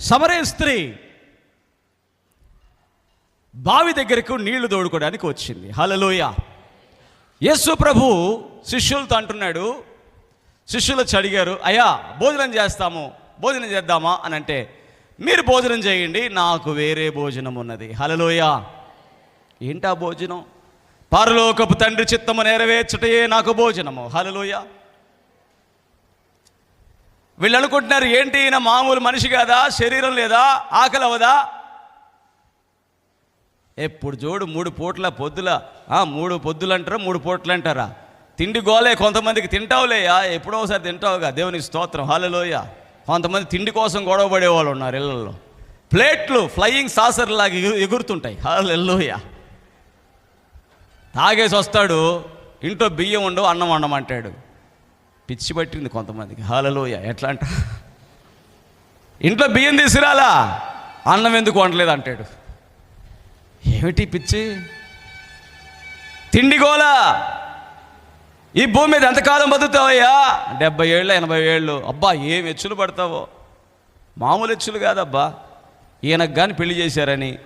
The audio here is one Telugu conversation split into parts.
సమరే స్త్రీ బావి దగ్గరకు నీళ్ళు తోడుకోవడానికి వచ్చింది. హలలోయ యేసు ప్రభు శిష్యులతో అంటున్నాడు శిష్యులు అడిగారు అయ్యా భోజనం చేస్తాము భోజనం చేద్దామా? అని అంటే మీరు భోజనం చేయండి నాకు వేరే భోజనం ఉన్నది. హలలోయ ఏంటా భోజనం? పరలోకపు తండ్రి చిత్తము నెరవేర్చటయే నాకు భోజనము. హలలోయ వీళ్ళు అనుకుంటున్నారు ఏంటి ఈయన మామూలు మనిషి కాదా? శరీరం లేదా? ఆకలి అవదా ఎప్పుడు చూడు మూడు పూట్ల పొద్దుల మూడు పొద్దులు అంటారా మూడు పూట్లు అంటారా తిండి గోలే కొంతమందికి తింటావులేయా? ఎప్పుడో ఒకసారి తింటావుగా. దేవునికి స్తోత్రం హాలలోయ కొంతమంది తిండి కోసం గొడవ పడేవాళ్ళు ఉన్నారు ఇళ్ళల్లో. ప్లేట్లు ఫ్లయింగ్ సాసర్ లాగా ఎగురుతుంటాయి. హాలలోయ తాగేసి వస్తాడు ఇంట్లో బియ్యం ఉండవు అన్నం వండమంటాడు. పిచ్చి పట్టింది కొంతమందికి. హాలలోయ. ఎట్లా అంట? ఇంట్లో బియ్యం తీసుకురాలా? అన్నం ఎందుకు వండలేదు అంటాడు. ఏమిటి పిచ్చి? తిండి గోలా? ఈ భూమి మీద ఎంతకాలం బతుకుతావయ్యా? డెబ్బై ఏళ్ళు ఎనభై ఏళ్ళు. అబ్బా ఏం ఎచ్చులు పడతావో? మామూలు ఎచ్చులు కాదబ్బా. ఈయనకు కానీ పెళ్ళి చేశారని.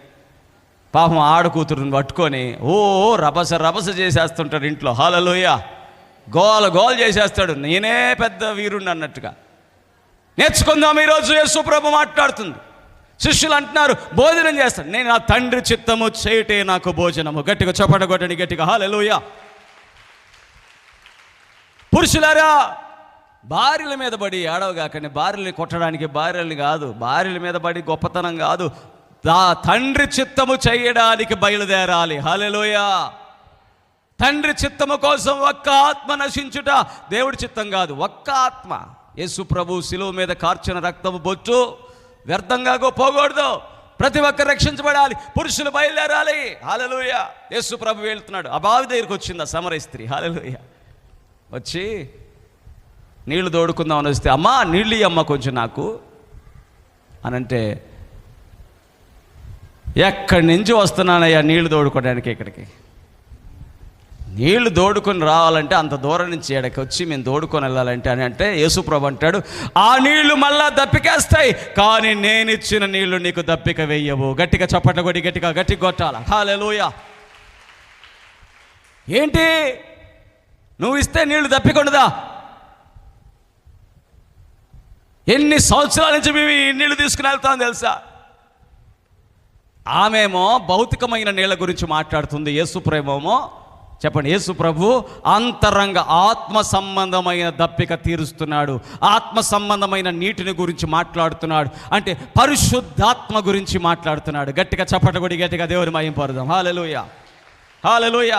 పాపం ఆడ కూతురుని పట్టుకొని ఓ రభస రభస చేసేస్తుంటాడు ఇంట్లో. హాలలోయ. గోల గోల్ చేసేస్తాడు. నేనే పెద్ద వీరుణ్ణి అన్నట్టుగా. నేర్చుకుందాం ఈరోజు యేసుప్రభు మాట్లాడుతుంది. శిష్యులు అంటున్నారు భోజనం చేస్తాను నేను నా తండ్రి చిత్తము చేయటే నాకు భోజనము. గట్టిగా చప్పట కొట్టని గట్టిగా. హాలెలుయ పురుషులారా భార్యల మీద పడి ఏడవగాకండి భార్యల్ని కొట్టడానికి భార్యల్ని కాదు. భార్యల మీద పడి గొప్పతనం కాదు. దా తండ్రి చిత్తము చేయడానికి బయలుదేరాలి. హాలెలుయ తండ్రి చిత్తము కోసం ఒక్క ఆత్మ నశించుట దేవుడి చిత్తం కాదు. ఒక్క ఆత్మ. యేసు ప్రభు శిలువ మీద కార్చిన రక్తము బొచ్చు. వ్యర్థంగా పోకూడదు. ప్రతి ఒక్కరు రక్షించబడాలి. పురుషులు బయలుదేరాలి. హాలలుయ యేసు ప్రభు వెళ్తున్నాడు. ఆ బావి దగ్గరికి వచ్చింది ఆ సమర స్త్రీ. హాలలుయ వచ్చి నీళ్ళు తోడుకుందామని వస్తే అమ్మా నీళ్ళు అమ్మ కొంచెం నాకు. అని అంటే ఎక్కడి నుంచి వస్తున్నానయ్యా నీళ్ళు తోడుకోవడానికి ఇక్కడికి? నీళ్ళు దోడుకొని రావాలంటే అంత దూరం నుంచి ఎడకి వచ్చి మేము దోడుకొని వెళ్ళాలంటే అని అంటే యేసుప్రభు అంటాడు ఆ నీళ్ళు మళ్ళా దప్పికేస్తాయి కానీ నేను ఇచ్చిన నీళ్ళు నీకు దప్పిక వెయ్యవు గట్టిగా చప్పట కొట్టి గట్టిగా గట్టి కొట్టాల. హాలెలూయ ఏంటి? నువ్వు ఇస్తే నీళ్ళు దప్పికొండదా? ఎన్ని సంవత్సరాల నుంచి మేము ఈ నీళ్ళు తీసుకుని వెళ్తాం తెలుసా? ఆమెమో భౌతికమైన నీళ్ళ గురించి మాట్లాడుతుంది యేసుప్రేమేమో చెప్పండి యేసు ప్రభు అంతరంగ ఆత్మ సంబంధమైన దప్పిక తీరుస్తున్నాడు ఆత్మ సంబంధమైన నీటిని గురించి మాట్లాడుతున్నాడు అంటే పరిశుద్ధాత్మ గురించి మాట్లాడుతున్నాడు. గట్టిగా చప్పటగొడి గట్టిగా దేవుని మయం పరుదాం హాలెలుయ హాలెలుయ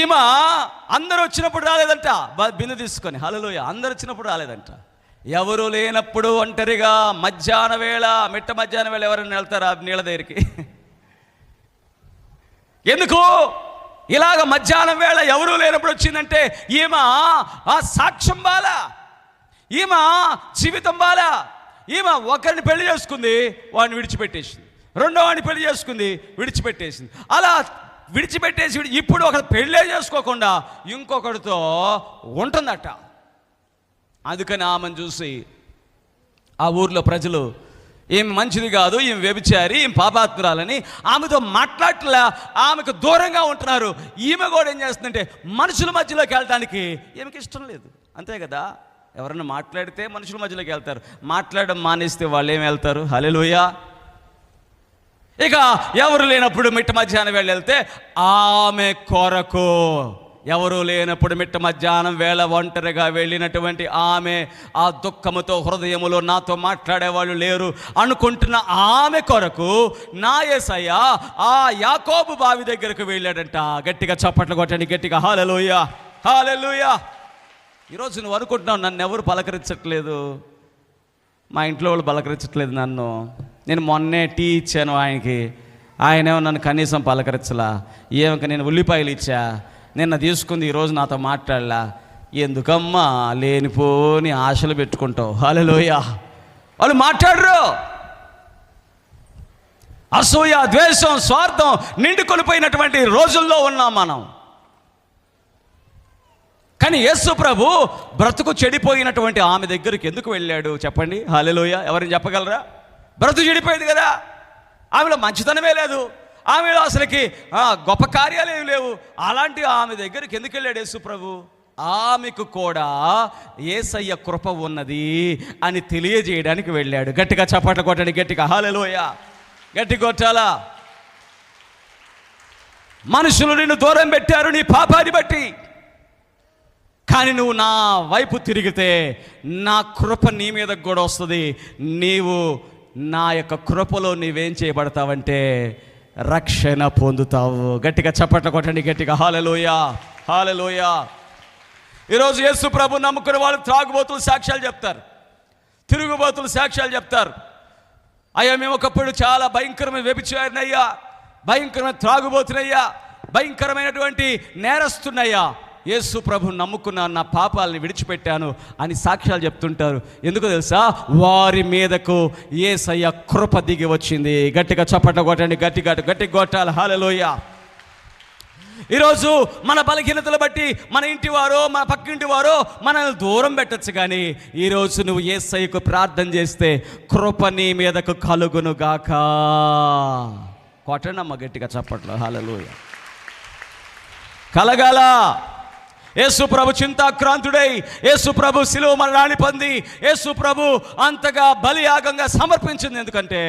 ఈమె అందరూ వచ్చినప్పుడు రాలేదంట. బిందు తీసుకొని. హలలోయ అందరు వచ్చినప్పుడు రాలేదంట. ఎవరు లేనప్పుడు ఒంటరిగా మధ్యాహ్న వేళ మిట్ట మధ్యాహ్న వేళ ఎవరైనా వెళ్తారా నీళ్ళ దగ్గరికి? ఎందుకు? ఇలాగ మధ్యాహ్నం వేళ ఎవరూ లేనప్పుడు వచ్చిందంటే ఈమె ఆ సాక్ష్యం బాల ఈమె జీవితం బాల ఈమె ఒకరిని పెళ్ళి చేసుకుంది వాడిని విడిచిపెట్టేసింది. రెండో వాడిని పెళ్ళి చేసుకుంది విడిచిపెట్టేసింది. అలా విడిచిపెట్టేసి ఇప్పుడు ఒకరు పెళ్ళే చేసుకోకుండా ఇంకొకరితో ఉంటుందట. అందుకని ఆమెను చూసి ఆ ఊర్లో ప్రజలు ఏం మంచిది కాదు ఈమె వ్యభిచారి ఈమె పాపాత్మురాలని. ఆమెతో మాట్లాడట్లా ఆమెకు దూరంగా ఉంటున్నారు. ఈమె కూడా ఏం చేస్తుందంటే మనుషుల మధ్యలోకి వెళ్ళడానికి ఈమెకి ఇష్టం లేదు. అంతే కదా? ఎవరన్నా మాట్లాడితే మనుషుల మధ్యలోకి వెళ్తారు. మాట్లాడడం మానేస్తే వాళ్ళు ఏమి వెళ్తారు? హలెలుయా ఇక ఎవరు లేనప్పుడు మిట్ట మధ్యాహ్నం వెళ్ళి వెళ్తే ఆమె కొరకు. ఎవరూ లేనప్పుడు మిట్ట మధ్యాహ్నం వేళ ఒంటరిగా వెళ్ళినటువంటి ఆమె ఆ దుఃఖముతో హృదయములో నాతో మాట్లాడేవాళ్ళు లేరు. అనుకుంటున్న ఆమె కొరకు నా యేసయ్య ఆ యాకోబు బావి దగ్గరకు వెళ్ళాడంట. గట్టిగా చప్పట్లు కొట్టండి గట్టిగా హాలెలూయ హాలెలూయ. ఈరోజు నువ్వు అనుకుంటున్నావు నన్ను ఎవరు పలకరించట్లేదు? మా ఇంట్లో వాళ్ళు పలకరించట్లేదు నన్ను. నేను మొన్నే టీ ఇచ్చాను ఆయనకి. ఆయనేమో నన్ను కనీసం పలకరించలా. ఏమక నేను ఉల్లిపాయలు ఇచ్చా. నిన్న తీసుకుంది ఈరోజు నాతో మాట్లాడలా. ఎందుకమ్మా లేనిపోని ఆశలు పెట్టుకుంటావు? హలోయ వాళ్ళు మాట్లాడరు. అసూయ ద్వేషం స్వార్థం నిండుకొనిపోయినటువంటి రోజుల్లో ఉన్నాం మనం. కానీ యేసు ప్రభు బ్రతుకు చెడిపోయినటువంటి ఆమె దగ్గరికి ఎందుకు వెళ్ళాడు చెప్పండి? హాలెలోయ ఎవరిని చెప్పగలరా? బ్రతుకు చెడిపోయింది కదా. ఆమెలో మంచితనమే లేదు. ఆమెలో అసలుకి గొప్ప కార్యాలు ఏమి లేవు. అలాంటి ఆమె దగ్గరికి ఎందుకు వెళ్ళాడు యేసు ప్రభు? ఆమెకు కూడా ఏసయ్య కృప ఉన్నది అని తెలియజేయడానికి వెళ్ళాడు. గట్టిగా చప్పట్లు కొట్టండి గట్టిగా. హాలెలోయ గట్టి కొట్టాలా? మనుషులు నిన్ను దూరం పెట్టారు నీ పాపాన్ని బట్టి. కానీ నువ్వు నా వైపు తిరిగితే నా కృప నీ మీద కూడా వస్తుంది. నీవు నా యొక్క కృపలో నీవేం చేయబడతావంటే రక్షణ పొందుతావు. గట్టిగా చప్పట్లు కొట్టండి గట్టిగా హాలలోయ హాలలోయ. ఈరోజు యేసు ప్రభు నమ్ముకున్న వాళ్ళు త్రాగుబోతులు సాక్ష్యాలు చెప్తారు. తిరుగుబోతులు సాక్ష్యాలు చెప్తారు. అయ్యా మేము ఒకప్పుడు చాలా భయంకరమైన వ్యభిచారినయ్యా భయంకరమైన త్రాగుబోతున్నయ్యా భయంకరమైనటువంటి నేరస్తున్నయ్యా. యేసు ప్రభు నమ్ముకున్న నా పాపాలని విడిచిపెట్టాను అని సాక్ష్యాలు చెప్తుంటారు. ఎందుకు తెలుసా? వారి మీదకు ఏసయ్య కృప దిగి వచ్చింది. గట్టిగా చప్పట కొట్టండి. గట్టి గట్టు గట్టి కొట్టాలి. హాలలోయ ఈరోజు మన బలహీనతలు బట్టి మన ఇంటి వారో మన పక్కింటి వారో మనల్ని దూరం పెట్టచ్చు కానీ ఈరోజు నువ్వు ఏసయ్యకు ప్రార్థన చేస్తే కృప నీ మీదకు కలుగును గాక. కొట్టనమ్మ గట్టిగా చప్పట్లో. హాలలోయ కలగాల? యేసు ప్రభు చింతాక్రాంతుడై యేసు ప్రభు శిలువ మరణాన్ని పొంది యేసు ప్రభు అంతగా బలియాగంగా సమర్పించింది ఎందుకంటే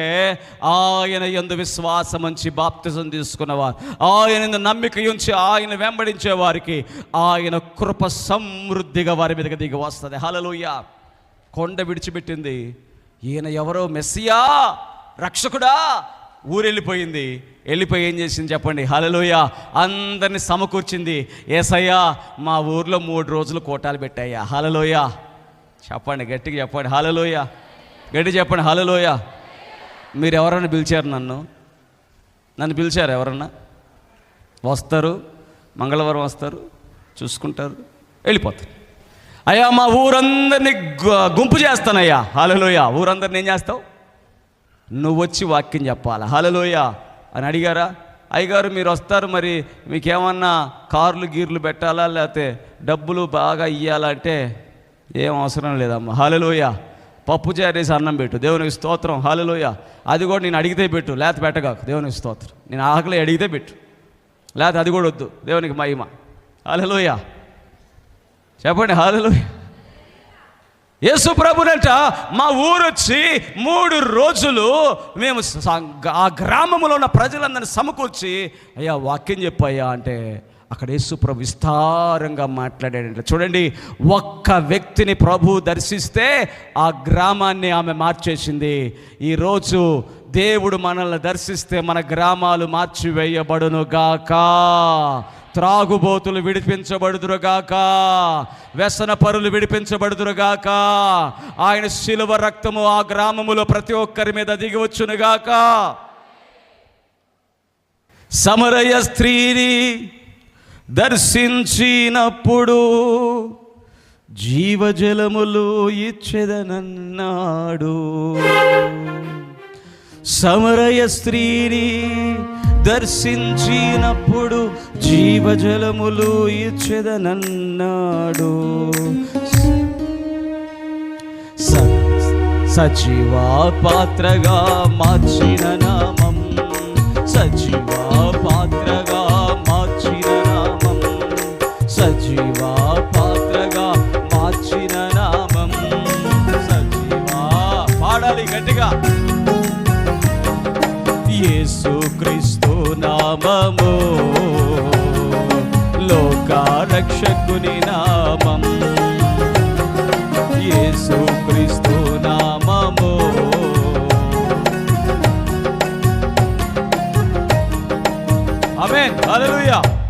ఆయన ఎందు విశ్వాసం ఉంచి బాప్తిజం తీసుకున్నవారు. ఆయన నమ్మిక ఉంచి ఆయన వెంబడించే వారికి ఆయన కృప సమృద్ధిగా వారి మీదకి దిగి వస్తుంది. హలలుయ కొండ విడిచిపెట్టింది. ఈయన ఎవరో మెస్సియా రక్షకుడా ఊరెళ్ళిపోయింది. వెళ్ళిపోయి ఏం చేసింది చెప్పండి? హలలోయ అందరిని సమకూర్చింది. ఏసయ్యా మా ఊర్లో మూడు రోజులు కోటాలు పెట్టాయ్యా. హలలోయ చెప్పండి గట్టిగా చెప్పండి. హలలోయ గట్టి చెప్పండి. హలలోయ మీరు ఎవరైనా పిలిచారు నన్ను? నన్ను పిలిచారు ఎవరన్నా? వస్తారు. మంగళవారం వస్తారు. చూసుకుంటారు. వెళ్ళిపోతారు. అయ్యా మా ఊరందరినీ గుంపు చేస్తానయ్యా. హలలోయ ఊరందరిని ఏం చేస్తావు? నువ్వు వచ్చి వాక్యం చెప్పాలి? హలలోయ అని అడిగారా? అయ్యగారు మీరు వస్తారు మరి మీకేమన్నా కార్లు గీర్లు పెట్టాలా? లేకపోతే డబ్బులు బాగా ఇయ్యాలంటే ఏం అవసరం లేదమ్మా. హలలోయ పప్పు చేరేసి అన్నం పెట్టు. దేవునికి స్తోత్రం. హలలోయ అది కూడా నేను అడిగితే పెట్టు. లేకపోతే పెట్టగాకు. దేవునికి స్తోత్రం. నేను ఆకలి అడిగితే పెట్టు. లేకపోతే అది కూడా వద్దు. దేవునికి మహిమ. హలలోయ చెప్పండి. హలలోయ యేసు ప్రభునంట మా ఊరు వచ్చి మూడు రోజులు మేము ఆ గ్రామంలో ఉన్న ప్రజలందరిని సమకూర్చి అయ్యా వాక్యం చెప్పయ్యా అంటే అక్కడ యేసు ప్రభు విస్తారంగా మాట్లాడాడంట. చూడండి ఒక్క వ్యక్తిని ప్రభు దర్శిస్తే ఆ గ్రామాన్ని ఆమె మార్చేసింది. ఈరోజు దేవుడు మనల్ని దర్శిస్తే మన గ్రామాలు మార్చివేయబడును గాక త్రాగుబోతులు విడిపించబడుదురుగాక. వ్యసన పరులు విడిపించబడుదురుగాక. ఆయన శిలువ రక్తము ఆ గ్రామములో ప్రతి ఒక్కరి మీద దిగివచ్చునుగాక. సమరయ స్త్రీని దర్శించినప్పుడు జీవజలములు ఇచ్చెదనన్నాడు. సమరయ స్త్రీని దర్శించినప్పుడు జీవజలములు ఇచ్చేదనన్నాడు స- పాత్రగా మార్చి నామము. లోకారక్షకుని నామం. యేసు క్రీస్తు నామము. ఆమేన్. హల్లెలూయా.